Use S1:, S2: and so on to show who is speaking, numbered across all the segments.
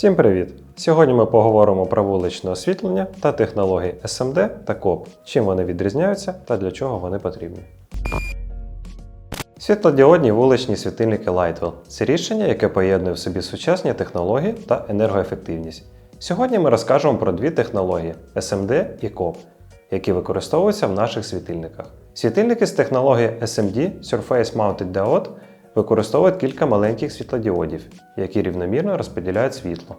S1: Всім привіт! Сьогодні ми поговоримо про вуличне освітлення та технології SMD та COP, чим вони відрізняються та для чого вони потрібні. Світлодіодні вуличні світильники Lightwell – це рішення, яке поєднує в собі сучасні технології та енергоефективність. Сьогодні ми розкажемо про дві технології SMD і COP, які використовуються в наших світильниках. Світильники з технології SMD Surface Mounted Diode використовують кілька маленьких світлодіодів, які рівномірно розподіляють світло.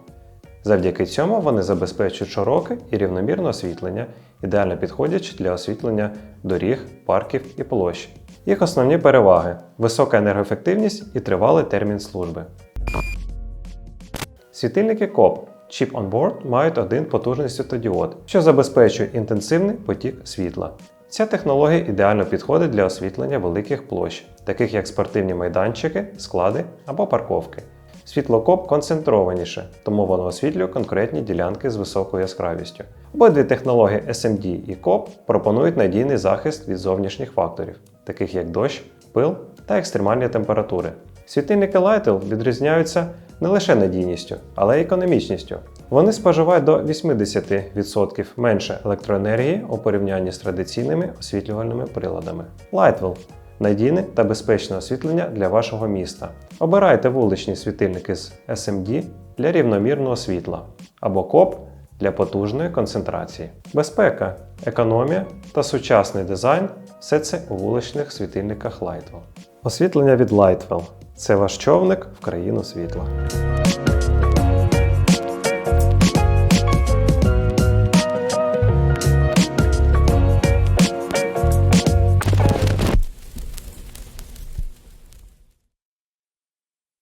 S1: Завдяки цьому вони забезпечують широке і рівномірне освітлення, ідеально підходячи для освітлення доріг, парків і площ. Їх основні переваги висока енергоефективність і тривалий термін служби. Світильники COP Chip on Board мають один потужний світлодіод, що забезпечує інтенсивний потік світла. Ця технологія ідеально підходить для освітлення великих площ, таких як спортивні майданчики, склади або парковки. Світло КОП концентрованіше, тому воно освітлює конкретні ділянки з високою яскравістю. Обидві технології SMD і COP пропонують надійний захист від зовнішніх факторів, таких як дощ, пил та екстремальні температури. Світильники Lightel відрізняються не лише надійністю, але й економічністю. Вони споживають до 80% менше електроенергії у порівнянні з традиційними освітлювальними приладами. Lightwell надійне та безпечне освітлення для вашого міста. Обирайте вуличні світильники з SMD для рівномірного світла або COP для потужної концентрації. Безпека, економія та сучасний дизайн все це у вуличних світильниках Lightwell. Освітлення від Lightwell – це ваш човник в країну світла.